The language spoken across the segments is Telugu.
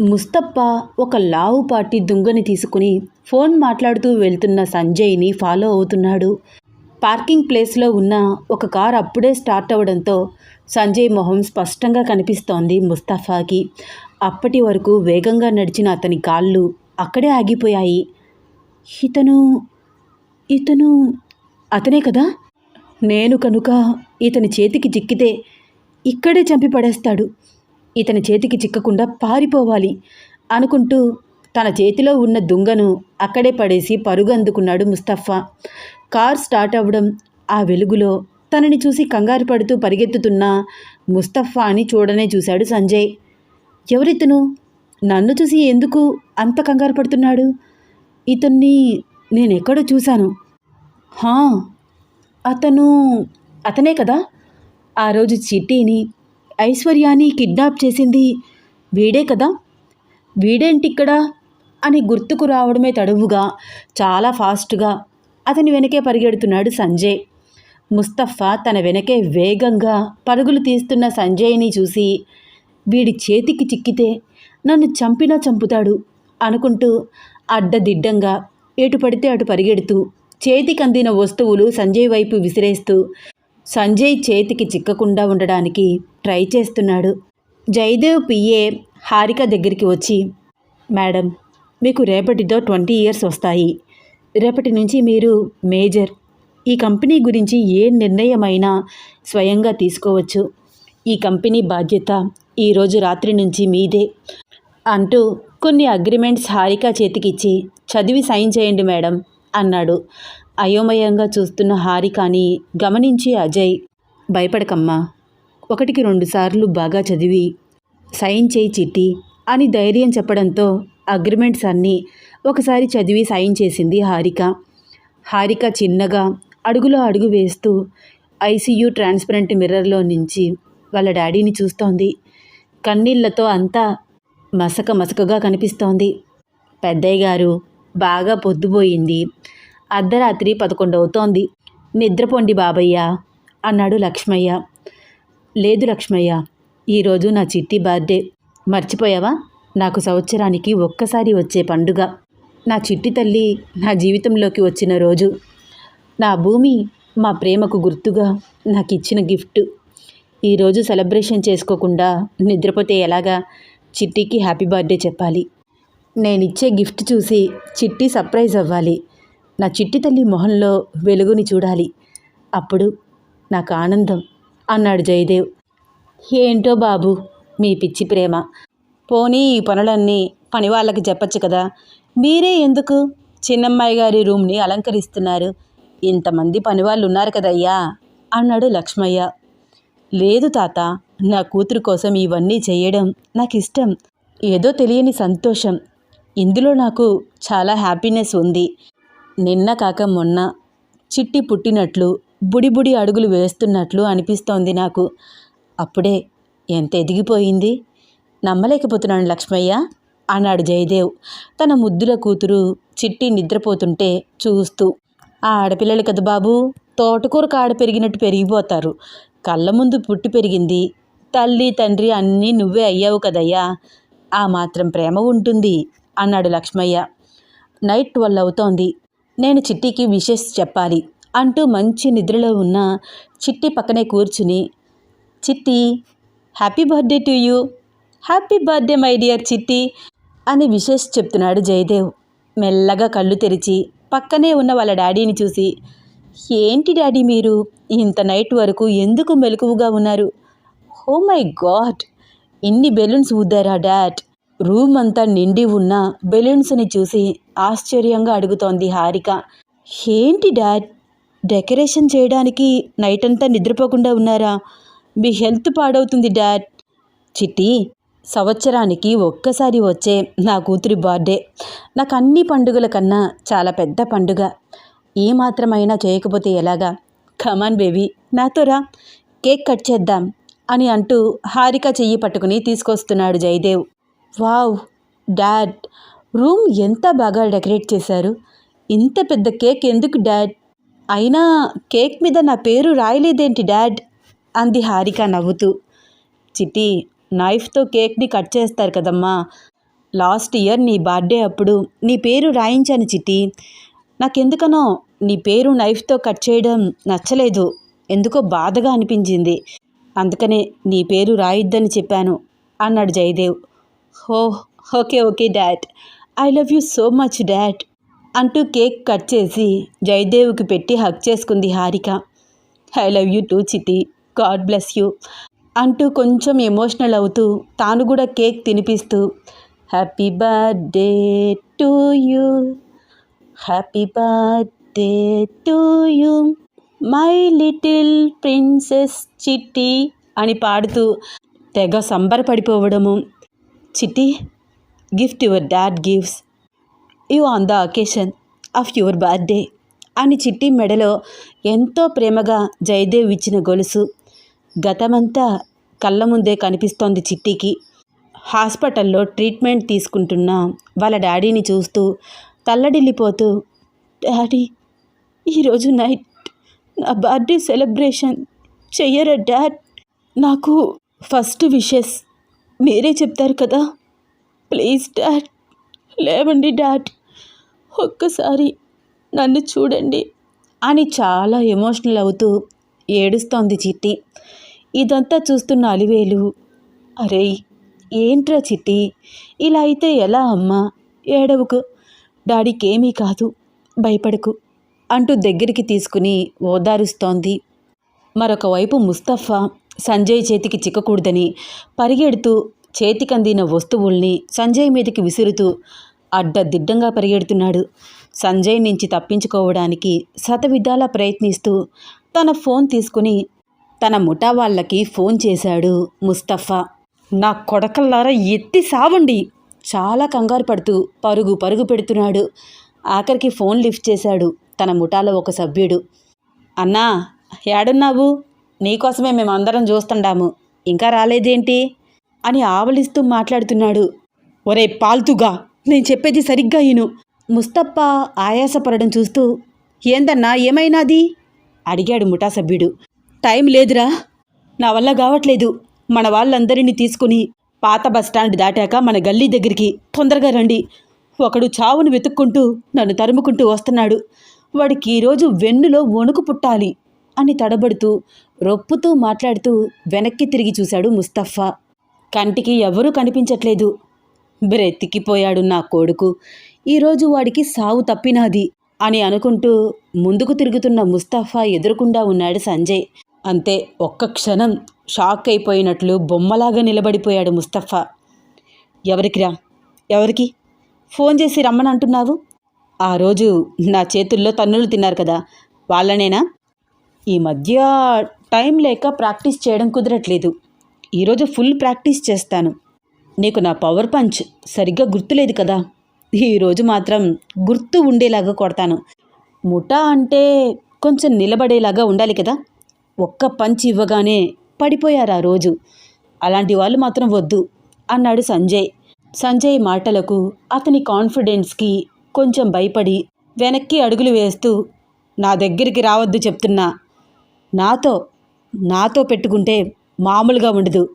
ముస్తప్ప ఒక లావుపాటి దుంగని తీసుకుని ఫోన్ మాట్లాడుతూ వెళ్తున్న సంజయ్ని ఫాలో అవుతున్నాడు. పార్కింగ్ ప్లేస్లో ఉన్న ఒక కార్ అప్పుడే స్టార్ట్ అవ్వడంతో సంజయ్ మొహం స్పష్టంగా కనిపిస్తోంది ముస్తఫాకి. అప్పటి వరకు వేగంగా నడిచిన అతని కాళ్ళు అక్కడే ఆగిపోయాయి. ఇతను ఇతను అతనే కదా? నేను కనుక ఇతని చేతికి చిక్కితే ఇక్కడే చంపి పడేస్తాడు. ఇతని చేతికి చిక్కకుండా పారిపోవాలి అనుకుంటూ తన చేతిలో ఉన్న దుంగను అక్కడే పడేసి పరుగు అందుకున్నాడు ముస్తఫా. కార్ స్టార్ట్ అవ్వడం ఆ వెలుగులో తనని చూసి కంగారు పడుతూ పరిగెత్తుతున్న ముస్తఫాని చూడనే చూశాడు సంజయ్. ఎవరితను? నన్ను చూసి ఎందుకు అంత కంగారు పడుతున్నాడు? ఇతన్ని నేనెక్కడో చూశాను. హా అతను అతనే కదా? ఆ రోజు చిట్టిని ఐశ్వర్యాని కిడ్నాప్ చేసింది వీడే కదా? వీడేంటిక్కడ? అని గుర్తుకు రావడమే తడువుగా చాలా ఫాస్ట్గా అతని వెనకే పరిగెడుతున్నాడు సంజయ్. ముస్తఫా తన వెనకే వేగంగా పరుగులు తీస్తున్న సంజయ్ని చూసి వీడి చేతికి చిక్కితే నన్ను చంపినా చంపుతాడు అనుకుంటూ అడ్డదిడ్డంగా ఎటు పడితే అటు పరిగెడుతూ చేతికి అందిన వస్తువులు సంజయ్ వైపు విసిరేస్తూ సంజయ్ చేతికి చిక్కకుండా ఉండడానికి ట్రై చేస్తున్నాడు. జయదేవ్ పిఏ హారిక దగ్గరికి వచ్చి మేడం మీకు రేపటితో ట్వంటీ ఇయర్స్ వస్తాయి. రేపటి నుంచి మీరు మేజర్. ఈ కంపెనీ గురించి ఏ నిర్ణయమైనా స్వయంగా తీసుకోవచ్చు. ఈ కంపెనీ బాధ్యత ఈరోజు రాత్రి నుంచి మీదే అంటూ కొన్ని అగ్రిమెంట్స్ హారిక చేతికిచ్చి చదివి సైన్ చేయండి మేడం అన్నాడు. అయోమయంగా చూస్తున్న హారికాని గమనించి అజయ్ భయపడకమ్మా. ఒకటికి రెండుసార్లు బాగా చదివి సైన్ చేయి చిట్టి అని ధైర్యం చెప్పడంతో అగ్రిమెంట్స్ అన్నీ ఒకసారి చదివి సైన్ చేసింది హారిక. హారిక చిన్నగా అడుగులో అడుగు వేస్తూ ఐసీయూ ట్రాన్స్పరెంట్ మిర్రర్లో నుంచి వాళ్ళ డాడీని చూస్తోంది. కన్నీళ్ళతో అంతా మసక మసకగా కనిపిస్తోంది. పెద్దయ్య గారు బాగా పొద్దుపోయింది. అర్ధరాత్రి పదకొండవుతోంది నిద్రపోండి బాబయ్య అన్నాడు లక్ష్మయ్య. లేదు లక్ష్మయ్య ఈరోజు నా చిట్టి బర్త్డే. మర్చిపోయావా? నాకు సంవత్సరానికి ఒక్కసారి వచ్చే పండుగ. నా చిట్టి తల్లి నా జీవితంలోకి వచ్చిన రోజు. నా భూమి మా ప్రేమకు గుర్తుగా నాకు ఇచ్చిన గిఫ్ట్. ఈరోజు సెలబ్రేషన్ చేసుకోకుండా నిద్రపోతే ఎలాగా? చిట్టికి హ్యాపీ బర్త్డే చెప్పాలి. నేనిచ్చే గిఫ్ట్ చూసి చిట్టి సర్ప్రైజ్ అవ్వాలి. నా చిట్టి తల్లి మొహంలో వెలుగుని చూడాలి. అప్పుడు నాకు ఆనందం అన్నాడు జయదేవ్. ఏంటో బాబు మీ పిచ్చి ప్రేమ. పోనీ ఈ పనులన్నీ పనివాళ్ళకి చెప్పచ్చు కదా. మీరే ఎందుకు? చిన్నమ్మాయి గారి రూమ్ని అలంకరిస్తున్నారు. ఇంతమంది పనివాళ్ళు ఉన్నారు కదయ్యా అన్నాడు లక్ష్మయ్య. లేదు తాత నా కూతురు కోసం ఇవన్నీ చేయడం నాకు ఇష్టం ఏదో తెలియని సంతోషం. ఇందులో నాకు చాలా హ్యాపీనెస్ ఉంది. నిన్న కాక మొన్న చిట్టి పుట్టినట్లు బుడి బుడి అడుగులు వేస్తున్నట్లు అనిపిస్తోంది నాకు. అప్పుడే ఎంత ఎదిగిపోయింది? నమ్మలేకపోతున్నాను లక్ష్మయ్య అన్నాడు జయదేవ్. తన ముద్దుల కూతురు చిట్టి నిద్రపోతుంటే చూస్తూ ఆ ఆడపిల్లలు కదా బాబు తోటకూర కాడ పెరిగినట్టు పెరిగిపోతారు. కళ్ళ ముందు పుట్టి పెరిగింది. తల్లి తండ్రి అన్నీ నువ్వే అయ్యావు కదయ్యా. ఆ మాత్రం ప్రేమ ఉంటుంది అన్నాడు లక్ష్మయ్య. నైట్ ట్వెల్వ్ అవుతోంది. నేను చిట్టికి విషెస్ చెప్పాలి అంటూ మంచి నిద్రలో ఉన్న చిట్టి పక్కనే కూర్చుని Chitti happy birthday to you. Happy birthday my dear Chitti అని విషెస్ చెప్తున్నాడు జయదేవ్. మెల్లగా కళ్ళు తెరిచి పక్కనే ఉన్న వాళ్ళ డాడీని చూసి ఏంటి డాడీ మీరు? ఇంత నైట్ వరకు ఎందుకు మెలకువగా ఉన్నారు? Oh my god! ఇన్ని బెలూన్స్ ఊదారా డాడ్? రూమ్ అంతా నిండి ఉన్న బెలూన్స్ని చూసి ఆశ్చర్యంగా అడుగుతోంది హారిక. ఏంటి డాడ్? డెకరేషన్ చేయడానికి నైట్ అంతా నిద్రపోకుండా ఉన్నారా? మీ హెల్త్ పాడవుతుంది డాడ్. చిట్టి సంవత్సరానికి ఒక్కసారి వచ్చే నా కూతురి బర్త్డే. నాకు అన్ని పండుగల కన్నా చాలా పెద్ద పండుగ. ఏ చేయకపోతే ఎలాగా? కమాన్ బేబీ నాతో రా. కేక్ కట్ చేద్దాం. అని అంటూ హారిక చెయ్యి పట్టుకుని తీసుకొస్తున్నాడు జయదేవ్. Wow dad. రూమ్ ఎంత బాగా డెకరేట్ చేశారు. ఇంత పెద్ద కేక్ ఎందుకు డాడ్? అయినా కేక్ మీద నా పేరు రాయలేదేంటి డాడ్? అంది హారిక నవ్వుతూ. చిటి నైఫ్తో కేక్ని కట్ చేస్తారు కదమ్మా. లాస్ట్ ఇయర్ నీ బర్త్డే అప్పుడు నీ పేరు రాయించాను చిటి నాకెందుకనో నీ పేరు నైఫ్తో కట్ చేయడం నచ్చలేదు. ఎందుకో బాధగా అనిపించింది. అందుకనే నీ పేరు రాయిద్దని చెప్పాను అన్నాడు Jayadev. Oh okay okay dad. I love you so much dad. అంటూ కేక్ కట్ చేసి జయదేవ్కి పెట్టి హక్ చేసుకుంది Harika. I love you too Chitti god bless you. అంటూ కొంచెం ఎమోషనల్ అవుతూ తాను కూడా కేక్ తినిపిస్తూ happy birthday to you. Happy birthday to you. My little princess Chitti అని పాడుతూ తెగ సంబరపడిపోవడము. చిట్టి gift your dad gives you on the occasion of your birthday అని చిట్టి మెడలో ఎంతో ప్రేమగా జయదేవ్ ఇచ్చిన గొలుసు గతమంతా కళ్ళ ముందే కనిపిస్తోంది చిట్టికి హాస్పిటల్లో ట్రీట్మెంట్ తీసుకుంటున్న వాళ్ళ డాడీని చూస్తూ తల్లడిల్లిపోతూ డాడీ ఈరోజు నైట్ నా బర్త్డే సెలబ్రేషన్ చెయ్యరా డాడ్? నాకు ఫస్ట్ విషెస్ మీరే చెప్తారు కదా? Please dad. లేవండి డాడ్. ఒక్కసారి నన్ను చూడండి అని చాలా ఎమోషనల్ అవుతూ ఏడుస్తోంది చిట్టి. ఇదంతా చూస్తున్న అలివేలు అరే ఏంట్రా చిట్టి? ఇలా అయితే ఎలా అమ్మా? ఏడవకు. డాడీకేమీ కాదు భయపడకు అంటూ దగ్గరికి తీసుకుని ఓదారుస్తోంది. మరొకవైపు ముస్తఫా సంజయ్ చేతికి చిక్కకూడదని పరిగెడుతూ చేతికందిన వస్తువుల్ని సంజయ్ మీదకి విసురుతూ అడ్డదిడ్డంగా పరిగెడుతున్నాడు. సంజయ్ నుంచి తప్పించుకోవడానికి శతవిధాలా ప్రయత్నిస్తూ తన ఫోన్ తీసుకుని తన ముఠా వాళ్ళకి ఫోన్ చేశాడు ముస్తఫా. నా కొడకల్లారా ఎత్తి సావండి! చాలా కంగారు పడుతూ పరుగు పరుగు పెడుతున్నాడు. ఆఖరికి ఫోన్ లిఫ్ట్ చేశాడు తన ముఠాలో ఒక సభ్యుడు. అన్నా ఏడున్నావు? నీకోసమే మేమందరం చూస్తుండాము ఇంకా రాలేదేంటి? అని ఆవలిస్తూ మాట్లాడుతున్నాడు. ఒరే పాల్తుగా నేను చెప్పేది సరిగ్గా ఇను. ముస్తప్ప ఆయాసపడడం చూస్తూ ఏందన్నా ఏమైనాది? అడిగాడు ముఠా సభ్యుడు టైం లేదురా. నా వల్ల కావట్లేదు. మన వాళ్ళందరినీ తీసుకుని పాత బస్టాండ్ దాటాక మన గల్లీ దగ్గరికి తొందరగా రండి. ఒకడు చావును వెతుక్కుంటూ నన్ను తరుముకుంటూ వస్తున్నాడు. వాడికి ఈరోజు వెన్నులో వణుకు పుట్టాలి అని తడబడుతూ రొప్పుతూ మాట్లాడుతూ వెనక్కి తిరిగి చూశాడు ముస్తఫా. కంటికి ఎవరూ కనిపించట్లేదు. బ్రెతికిపోయాడు నా కొడుకు. ఈరోజు వాడికి సావు తప్పినాది అని అనుకుంటూ ముందుకు తిరుగుతున్న ముస్తఫా ఎదురుకుండా ఉన్నాడు సంజయ్. అంతే ఒక్క క్షణం షాక్ అయిపోయినట్లు బొమ్మలాగా నిలబడిపోయాడు ముస్తఫా. ఎవరికిరా ఎవరికి? ఫోన్ చేసి రమ్మని అంటున్నావు? ఆ రోజు నా చేతుల్లో తన్నులు తిన్నారు కదా వాళ్ళనేనా? ఈ మధ్య టైం లేక ప్రాక్టీస్ చేయడం కుదరట్లేదు. ఈరోజు ఫుల్ ప్రాక్టీస్ చేస్తాను. నీకు నా పవర్ పంచ్ సరిగ్గా గుర్తులేదు కదా? ఈరోజు మాత్రం గుర్తు ఉండేలాగా కొడతాను. ముఠా అంటే కొంచెం నిలబడేలాగా ఉండాలి కదా? ఒక్క పంచ్ ఇవ్వగానే పడిపోయారు ఆ రోజు. అలాంటి వాళ్ళు మాత్రం వద్దు అన్నాడు సంజయ్. సంజయ్ మాటలకు అతని కాన్ఫిడెన్స్కి కొంచెం భయపడి వెనక్కి అడుగులు వేస్తూ నా దగ్గరికి రావద్దు చెప్తున్నా. నాతో నాతో పెట్టుకుంటే మామూలుగా ఉండదు.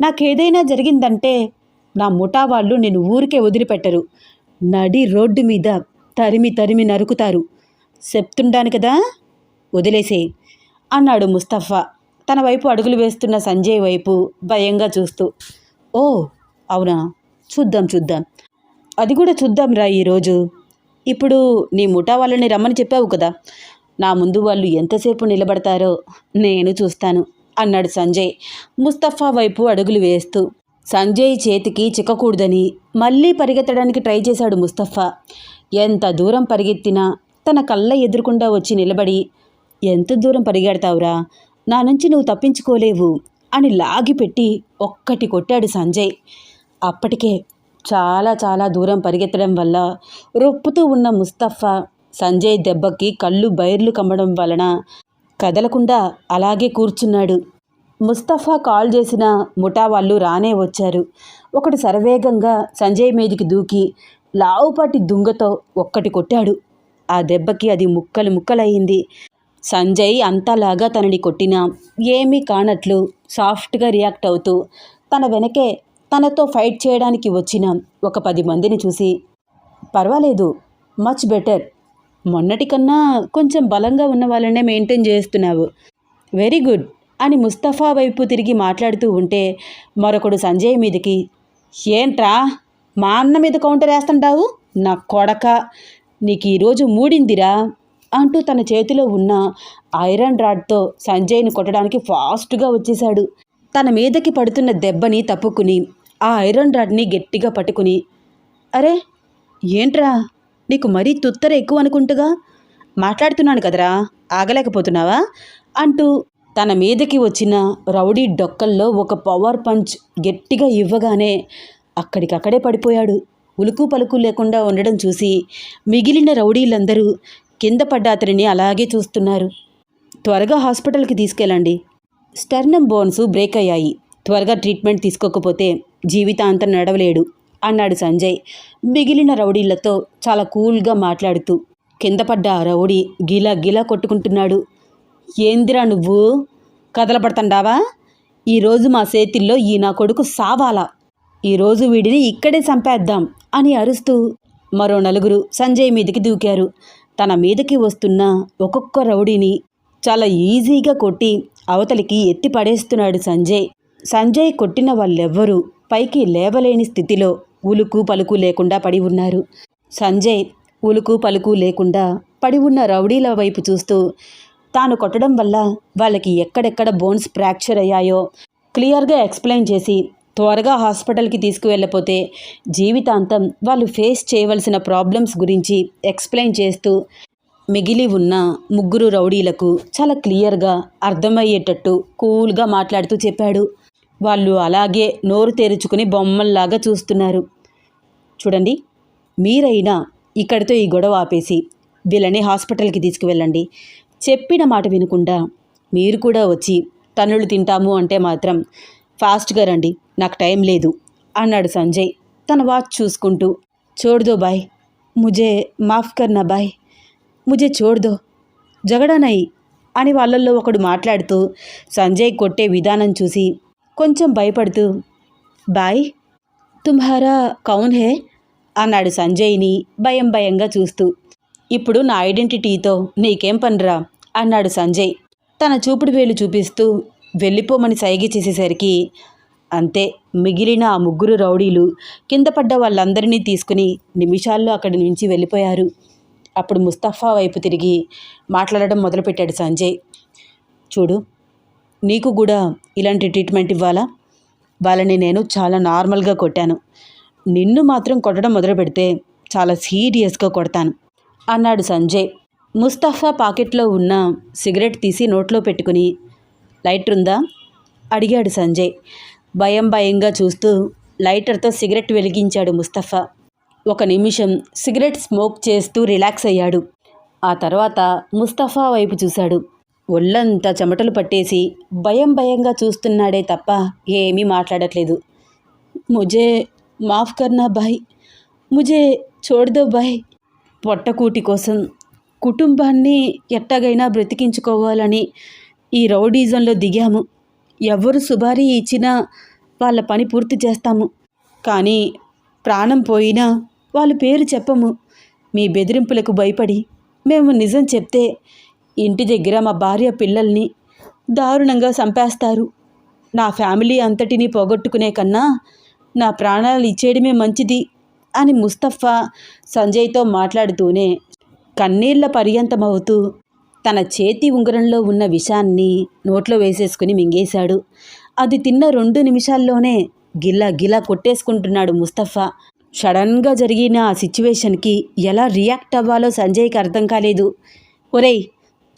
నాకేదైనా జరిగిందంటే నా ముఠా వాళ్ళు నేను ఊరికే వదిలిపెట్టరు. నడి రోడ్డు మీద తరిమి తరిమి నరుకుతారు. చెప్తుండాను కదా? వదిలేసే అన్నాడు ముస్తఫా. తన వైపు అడుగులు వేస్తున్న సంజయ్ వైపు భయంగా చూస్తూ. ఓ అవునా? చూద్దాం చూద్దాం. అది కూడా చూద్దాం రా ఈరోజు ఇప్పుడు నీ ముఠా వాళ్ళని రమ్మని చెప్పావు కదా. నా ముందు వాళ్ళు ఎంతసేపు నిలబడతారో నేను చూస్తాను అన్నాడు సంజయ్ ముస్తఫా వైపు అడుగులు వేస్తూ. సంజయ్ చేతికి చిక్కకూడదని మళ్ళీ పరిగెత్తడానికి ట్రై చేశాడు ముస్తఫా. ఎంత దూరం పరిగెత్తినా తన కళ్ళ ఎదురుకుండా వచ్చి నిలబడి ఎంత దూరం పరిగెడతావురా? నా నుంచి నువ్వు తప్పించుకోలేవు అని లాగిపెట్టి ఒక్కటి కొట్టాడు సంజయ్. అప్పటికే చాలా చాలా దూరం పరిగెత్తడం వల్ల రొప్పుతూ ఉన్న ముస్తఫా సంజయ్ దెబ్బకి కళ్ళు బైర్లు కమ్మడం వలన కదలకుండా అలాగే కూర్చున్నాడు. ముస్తఫా కాల్ చేసిన ముఠా వాళ్ళు రానే వచ్చారు. ఒకడు సరవేగంగా సంజయ్ మీదికి దూకి లావుపాటి దుంగతో ఒక్కటి కొట్టాడు. ఆ దెబ్బకి అది ముక్కలు ముక్కలయ్యింది. సంజయ్ అంతలాగా తనని కొట్టినా ఏమీ కానట్లు సాఫ్ట్గా రియాక్ట్ అవుతూ తన వెనకే తనతో ఫైట్ చేయడానికి వచ్చిన ఒక పది మందిని చూసి పర్వాలేదు మచ్ బెటర్. మొన్నటి కన్నా కొంచెం బలంగా ఉన్న వాళ్ళనే మెయింటైన్ చేస్తున్నావు. Very good. అని ముస్తఫా వైపు తిరిగి మాట్లాడుతూ ఉంటే మరొకడు సంజయ్ మీదకి ఏంట్రా మా అన్న మీద కౌంటర్ వేస్తుంటావు? నా కొడక నీకు ఈరోజు మూడిందిరా అంటూ తన చేతిలో ఉన్న ఐరన్ రాడ్తో సంజయ్ని కొట్టడానికి ఫాస్ట్గా వచ్చేశాడు. తన మీదకి పడుతున్న దెబ్బని తప్పుకుని ఆ ఐరన్ రాడ్ని గట్టిగా పట్టుకుని అరే ఏంట్రా నీకు మరీ తుత్తర ఎక్కువ అనుకుంటుగా? మాట్లాడుతున్నాను కదరా ఆగలేకపోతున్నావా? అంటూ తన మీదకి వచ్చిన రౌడీ డొక్కల్లో ఒక పవర్ పంచ్ గట్టిగా ఇవ్వగానే అక్కడికక్కడే పడిపోయాడు. ఉలుకు పలుకు లేకుండా ఉండడం చూసి మిగిలిన రౌడీలందరూ కింద పడ్డ అతనిని అలాగే చూస్తున్నారు. త్వరగా హాస్పిటల్కి తీసుకెళ్ళండి. స్టర్నం బోన్స్ బ్రేక్ అయ్యాయి త్వరగా ట్రీట్మెంట్ తీసుకోకపోతే జీవితాంతం నడవలేడు. అన్నాడు సంజయ్. మిగిలిన రౌడీలతో చాలా కూల్గా మాట్లాడుతూ కింద పడ్డ ఆ రౌడీ గిలా గిలా కొట్టుకుంటున్నాడు. ఏందిరా నువ్వు? కదలపడుతుండావా ఈరోజు మా చేతిల్లో ఈ నా కొడుకు సావాలా. ఈరోజు వీడిని ఇక్కడే చంపేద్దాం అని అరుస్తూ మరో నలుగురు సంజయ్ మీదకి దూకారు. తన మీదకి వస్తున్న ఒక్కొక్క రౌడీని చాలా ఈజీగా కొట్టి అవతలికి ఎత్తి పడేస్తున్నాడు సంజయ్. సంజయ్ కొట్టిన వాళ్ళెవ్వరూ పైకి లేవలేని స్థితిలో ఉలుకు పలుకు లేకుండా పడి ఉన్నారు. సంజయ్ ఉలుకు పలుకు లేకుండా పడి ఉన్న రౌడీల వైపు చూస్తూ తాను కొట్టడం వల్ల వాళ్ళకి ఎక్కడెక్కడ బోన్స్ ఫ్రాక్చర్ అయ్యాయో క్లియర్గా ఎక్స్ప్లెయిన్ చేసి త్వరగా హాస్పిటల్కి తీసుకువెళ్ళపోతే జీవితాంతం వాళ్ళు ఫేస్ చేయవలసిన ప్రాబ్లమ్స్ గురించి ఎక్స్ప్లెయిన్ చేస్తూ మిగిలి ఉన్న ముగ్గురు రౌడీలకు చాలా క్లియర్గా అర్థమయ్యేటట్టు కూల్గా మాట్లాడుతూ చెప్పాడు. వాళ్ళు అలాగే నోరు తెరుచుకుని బొమ్మల్లాగా చూస్తున్నారు. చూడండి మీరైనా ఇక్కడితో ఈ గొడవ ఆపేసి వీళ్ళని హాస్పిటల్కి తీసుకువెళ్ళండి. చెప్పిన మాట వినకుండా మీరు కూడా వచ్చి తన్నులు తింటాము అంటే మాత్రం ఫాస్ట్గా రండి నాకు టైం లేదు అన్నాడు సంజయ్. తన వాచ్ చూసుకుంటూ చూడదో బాయ్ ముజే మాఫ్ కర్నా బాయ్ ముజే చూడదో జగడానై అని వాళ్ళల్లో ఒకడు మాట్లాడుతూ సంజయ్ కొట్టే విధానం చూసి కొంచెం భయపడుతూ బాయ్ తుమ్హారా కౌన్ హే? అన్నాడు సంజయ్ని భయం భయంగా చూస్తూ. ఇప్పుడు నా ఐడెంటిటీతో నీకేం పనిరా? అన్నాడు సంజయ్. తన చూపుడు వేలు చూపిస్తూ వెళ్ళిపోమని సైగ చేసేసరికి అంతే మిగిలిన ఆ ముగ్గురు రౌడీలు కింద పడ్డ వాళ్ళందరినీ తీసుకుని నిమిషాల్లో అక్కడి నుంచి వెళ్ళిపోయారు. అప్పుడు ముస్తఫా వైపు తిరిగి మాట్లాడడం మొదలుపెట్టాడు సంజయ్. చూడు నీకు కూడా ఇలాంటి ట్రీట్మెంట్ ఇవ్వాలా? వాళ్ళని నేను చాలా నార్మల్గా కొట్టాను. నిన్ను మాత్రం కొట్టడం మొదలు పెడితే చాలా సీరియస్గా కొడతాను. అన్నాడు సంజయ్. ముస్తఫా పాకెట్లో ఉన్న సిగరెట్ తీసి నోట్లో పెట్టుకుని లైటర్ ఉందా? అడిగాడు సంజయ్. భయం భయంగా చూస్తూ లైటర్తో సిగరెట్ వెలిగించాడు ముస్తఫా. ఒక నిమిషం సిగరెట్ స్మోక్ చేస్తూ రిలాక్స్ అయ్యాడు. ఆ తర్వాత ముస్తఫా వైపు చూశాడు. ఒళ్ళంతా చెమటలు పట్టేసి భయం భయంగా చూస్తున్నాడే తప్ప ఏమీ మాట్లాడట్లేదు. ముజే మాఫ్ కర్నా బాయ్ ముజే చూడదో బాయ్ పొట్టకూటి కోసం కుటుంబాన్ని ఎట్టగైనా బ్రతికించుకోవాలని ఈ రౌడీజంలో దిగాము. ఎవరు సుబారీ ఇచ్చినా వాళ్ళ పని పూర్తి చేస్తాము. కానీ ప్రాణం పోయినా వాళ్ళ పేరు చెప్పము. మీ బెదిరింపులకు భయపడి మేము నిజం చెప్తే ఇంటి దగ్గర మా భార్య పిల్లల్ని దారుణంగా చంపేస్తారు. నా ఫ్యామిలీ అంతటిని పోగొట్టుకునే కన్నా నా ప్రాణాలు ఇచ్చేయడమే మంచిది అని ముస్తఫా సంజయ్తో మాట్లాడుతూనే కన్నీళ్ళ పర్యంతమవుతూ తన చేతి ఉంగరంలో ఉన్న విషాన్ని నోట్లో వేసేసుకుని మింగేశాడు. అది తిన్న రెండు నిమిషాల్లోనే గిల్లా గిలా కొట్టేసుకుంటున్నాడు ముస్తఫా. సడన్గా జరిగిన ఆ సిచ్యువేషన్కి ఎలా రియాక్ట్ అవ్వాలో సంజయ్కి అర్థం కాలేదు. ఒరేయ్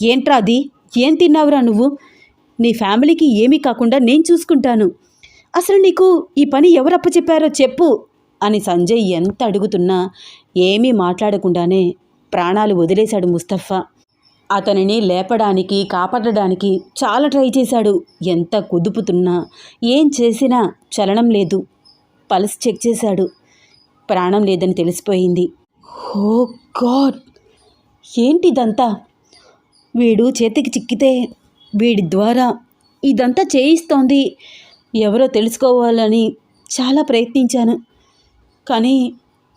ఏంట్రా అది? ఏం తిన్నావురా నువ్వు? నీ ఫ్యామిలీకి ఏమీ కాకుండా నేను చూసుకుంటాను. అసలు నీకు ఈ పని ఎవరప్ప చెప్పారో చెప్పు అని సంజయ్ ఎంత అడుగుతున్నా ఏమీ మాట్లాడకుండానే ప్రాణాలు వదిలేశాడు ముస్తఫా. అతనిని లేపడానికి కాపాడడానికి చాలా ట్రై చేశాడు. ఎంత కుదుపుతున్నా ఏం చేసినా చలనం లేదు. పల్స్ చెక్ చేశాడు. ప్రాణం లేదని తెలిసిపోయింది. Oh god! ఏంటిదంతా? వీడు చేతికి చిక్కితే వీడి ద్వారా ఇదంతా చేయిస్తోంది. ఎవరో తెలుసుకోవాలని చాలా ప్రయత్నించాను. కానీ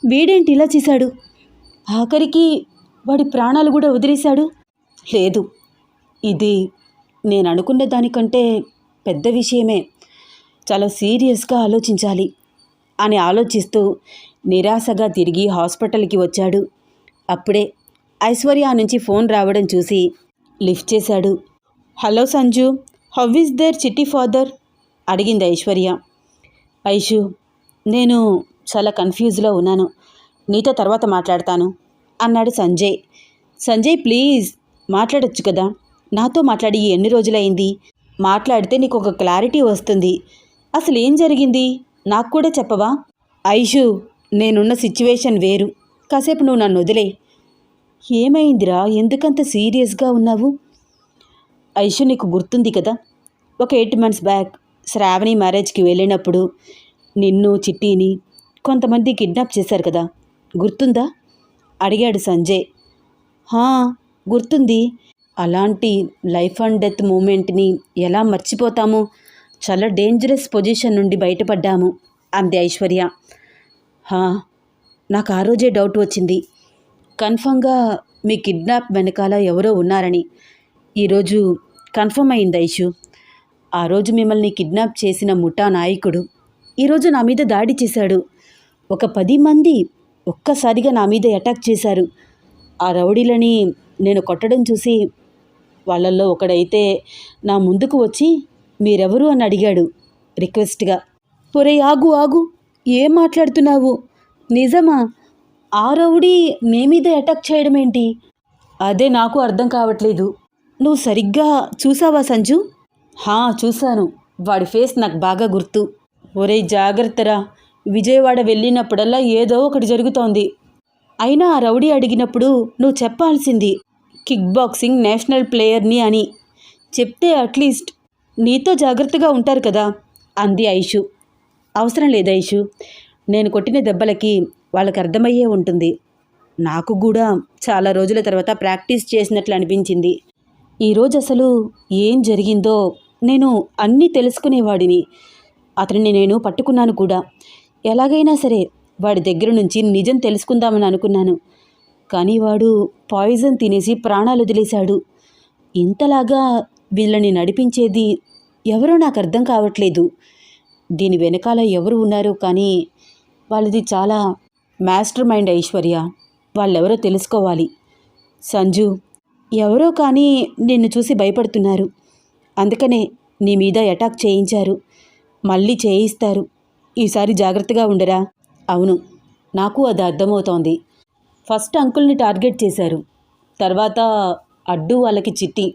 వీడేంటి ఇలా చేశాడు? ఆఖరికి వాడి ప్రాణాలు కూడా వదిలేశాడు? లేదు. ఇది నేను అనుకున్న దానికంటే పెద్ద విషయమే. చాలా సీరియస్గా ఆలోచించాలి అని ఆలోచిస్తూ నిరాశగా తిరిగి హాస్పిటల్కి వచ్చాడు. అప్పుడే ఐశ్వర్య నుంచి ఫోన్ రావడం చూసి లిఫ్ట్ చేశాడు. Hello Sanju how is there Chitti father? అడిగింది ఐశ్వర్య. ఐషు నేను చాలా కన్ఫ్యూజ్లో ఉన్నాను. నీతో తర్వాత మాట్లాడతాను అన్నాడు సంజయ్. సంజయ్ ప్లీజ్ మాట్లాడొచ్చు కదా. నాతో మాట్లాడి ఎన్ని రోజులైంది? మాట్లాడితే నీకు ఒక క్లారిటీ వస్తుంది. అసలు ఏం జరిగింది? నాకు కూడా చెప్పవా? ఐషు నేనున్న సిచ్యువేషన్ వేరు. కాసేపు నువ్వు నన్ను వదిలే. ఏమైందిరా? ఎందుకంత సీరియస్గా ఉన్నావు? ఐషు నీకు గుర్తుంది కదా? ఒక ఎయిట్ మంత్స్ బ్యాక్ శ్రావణి మ్యారేజ్కి వెళ్ళినప్పుడు నిన్ను చిట్టిని కొంతమంది కిడ్నాప్ చేశారు కదా? గుర్తుందా? అడిగాడు సంజయ్. హా గుర్తుంది. అలాంటి లైఫ్ అండ్ డెత్ మూమెంట్ని ఎలా మర్చిపోతాము చాలా డేంజరస్ పొజిషన్ నుండి బయటపడ్డాము అంది ఐశ్వర్య. హా నాకు ఆ రోజే డౌట్ వచ్చింది. కన్ఫర్మ్గా మీ కిడ్నాప్ వెనకాల ఎవరో ఉన్నారని ఈరోజు కన్ఫర్మ్ అయింది ఐషు ఆ రోజు మిమ్మల్ని కిడ్నాప్ చేసిన ముఠా నాయకుడు ఈరోజు నా మీద దాడి చేశాడు. ఒక పది మంది ఒక్కసారిగా నా మీద అటాక్ చేశారు. ఆ రౌడీలని నేను కొట్టడం చూసి వాళ్ళల్లో ఒకడైతే నా ముందుకు వచ్చి మీరెవరు? అని అడిగాడు రిక్వెస్ట్గా. ఒరే ఆగు ఆగు ఏం మాట్లాడుతున్నావు? నిజమా? ఆ రౌడీ నీ మీద అటాక్ చేయడం ఏంటి? అదే నాకు అర్థం కావట్లేదు. నువ్వు సరిగ్గా చూసావా సంజు? హా చూశాను. వాడి ఫేస్ నాకు బాగా గుర్తు. ఒరే జాగ్రత్తరా. విజయవాడ వెళ్ళినప్పుడల్లా ఏదో ఒకటి జరుగుతోంది. అయినా ఆ రౌడీ అడిగినప్పుడు నువ్వు చెప్పాల్సింది కిక్ బాక్సింగ్ నేషనల్ ప్లేయర్ని అని. చెప్తే అట్లీస్ట్ నీతో జాగ్రత్తగా ఉంటారు కదా అంది ఐషు. అవసరం లేదు ఐషు? నేను కొట్టిన దెబ్బలకి వాళ్ళకి అర్థమయ్యే ఉంటుంది. నాకు కూడా చాలా రోజుల తర్వాత ప్రాక్టీస్ చేసినట్లు అనిపించింది. ఈరోజు అసలు ఏం జరిగిందో నేను అన్నీ తెలుసుకునేవాడిని. అతనిని నేను పట్టుకున్నాను కూడా. ఎలాగైనా సరే వాడి దగ్గర నుంచి నిజం తెలుసుకుందామని అనుకున్నాను. కానీ వాడు పాయిజన్ తినేసి ప్రాణాలు వదిలేశాడు. ఇంతలాగా వీళ్ళని నడిపించేది ఎవరో నాకు అర్థం కావట్లేదు. దీని వెనకాల ఎవరు ఉన్నారో కానీ వాళ్ళది చాలా మాస్టర్ మైండ్ ఐశ్వర్య వాళ్ళెవరో తెలుసుకోవాలి. సంజు ఎవరో కానీ నిన్ను చూసి భయపడుతున్నారు. అందుకనే నీ మీద అటాక్ చేయించారు. మళ్ళీ చేయిస్తారు. ఈసారి జాగ్రత్తగా ఉండరా? అవును నాకు అది అర్థమవుతోంది. ఫస్ట్ అంకుల్ని టార్గెట్ చేశారు. తర్వాత అడ్డు వాళ్ళకి చిట్టి.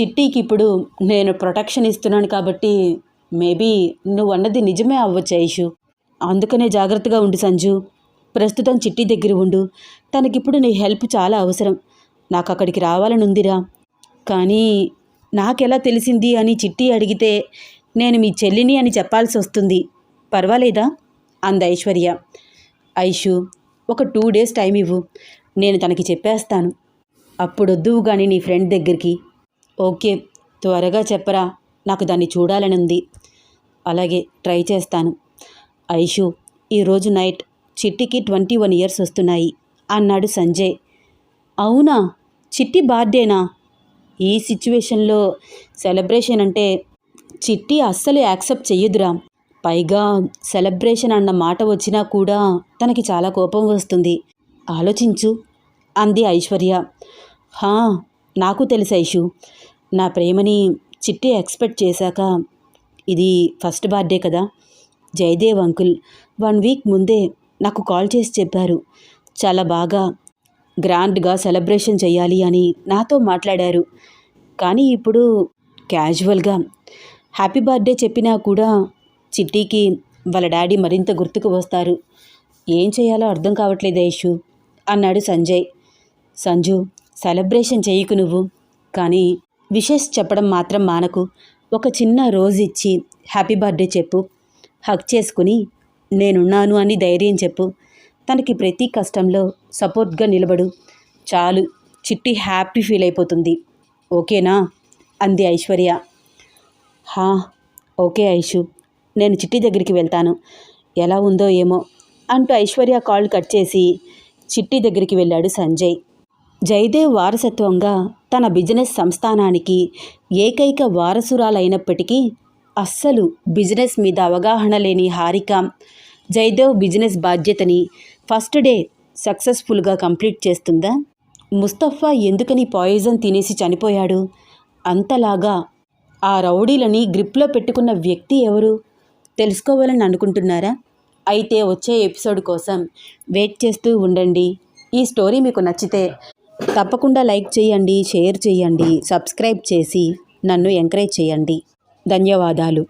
చిట్టీకి ఇప్పుడు నేను ప్రొటెక్షన్ ఇస్తున్నాను కాబట్టి మేబీ నువ్వు అన్నది నిజమే అవ్వచ్చు ఐషు. అందుకనే జాగ్రత్తగా ఉండు సంజు. ప్రస్తుతం చిట్టి దగ్గర ఉండు. తనకిప్పుడు నీ హెల్ప్ చాలా అవసరం. నాకు అక్కడికి రావాలని ఉందిరా కానీ నాకెలా తెలిసింది అని చిట్టి అడిగితే నేను మీ చెల్లిని అని చెప్పాల్సి వస్తుంది. పర్వాలేదా? అంది ఐశ్వర్య. ఐషు ఒక టూ డేస్ టైం ఇవ్వు. నేను తనకి చెప్పేస్తాను. అప్పుడొద్దువు కానీ నీ ఫ్రెండ్ దగ్గరికి. ఓకే త్వరగా చెప్పరా. నాకు దాన్ని చూడాలని ఉంది అలాగే ట్రై చేస్తాను. ఐషు ఈరోజు నైట్ చిట్టికి ట్వంటీ వన్ ఇయర్స్ వస్తున్నాయి అన్నాడు సంజయ్. అవునా? చిట్టి బర్త్డేనా? ఈ సిచ్యువేషన్లో సెలబ్రేషన్ అంటే చిట్టి అస్సలు యాక్సెప్ట్ చెయ్యదురా. పైగా సెలబ్రేషన్ అన్న మాట వచ్చినా కూడా తనకి చాలా కోపం వస్తుంది. ఆలోచించు అంది ఐశ్వర్య. హా నాకు తెలుసు ఐషు. నా ప్రేమని చిట్టి ఎక్స్పెక్ట్ చేశాక ఇది ఫస్ట్ బర్త్డే కదా? జయదేవ్ అంకుల్ వన్ వీక్ ముందే నాకు కాల్ చేసి చెప్పారు. చాలా బాగా గ్రాండ్గా సెలబ్రేషన్ చేయాలి అని నాతో మాట్లాడారు. కానీ ఇప్పుడు క్యాజువల్గా హ్యాపీ బర్త్డే చెప్పినా కూడా చిట్టీకి వాళ్ళ డాడీ మరింత గుర్తుకు వస్తారు. ఏం చేయాలో అర్థం కావట్లేదు ఐషు అన్నాడు సంజయ్. సంజు సెలబ్రేషన్ చేయకు నువ్వు. కానీ విషెస్ చెప్పడం మాత్రం మానకు. ఒక చిన్న రోజు ఇచ్చి హ్యాపీ బర్త్డే చెప్పు. హక్ చేసుకుని నేనున్నాను అని ధైర్యం చెప్పు. తనకి ప్రతి కష్టంలో సపోర్ట్గా నిలబడు. చాలు. చిట్టి హ్యాపీ ఫీల్ అయిపోతుంది. ఓకేనా? అంది ఐశ్వర్య. హా ఓకే ఐషు. నేను చిట్టి దగ్గరికి వెళ్తాను. ఎలా ఉందో ఏమో అంటూ ఐశ్వర్య కాల్ కట్ చేసి చిట్టి దగ్గరికి వెళ్ళాడు సంజయ్. జయదేవ్ వారసత్వంగా తన బిజినెస్ సంస్థానానికి ఏకైక వారసురాలైనప్పటికీ అస్సలు బిజినెస్ మీద అవగాహన లేని హారిక జైదేవ్ బిజినెస్ బాధ్యతని ఫస్ట్ డే సక్సెస్ఫుల్గా కంప్లీట్ చేస్తుందా? ముస్తఫా ఎందుకని పాయిజన్ తినేసి చనిపోయాడు? అంతలాగా ఆ రౌడీలని గ్రిప్లో పెట్టుకున్న వ్యక్తి ఎవరు? తెలుసుకోవాలని అనుకుంటున్నారా? అయితే వచ్చే ఎపిసోడ్ కోసం వెయిట్ చేస్తూ ఉండండి. ఈ స్టోరీ మీకు నచ్చితే తప్పకుండా లైక్ చేయండి షేర్ చేయండి సబ్స్క్రైబ్ చేసి నన్ను ఎంకరేజ్ చేయండి. ధన్యవాదాలు.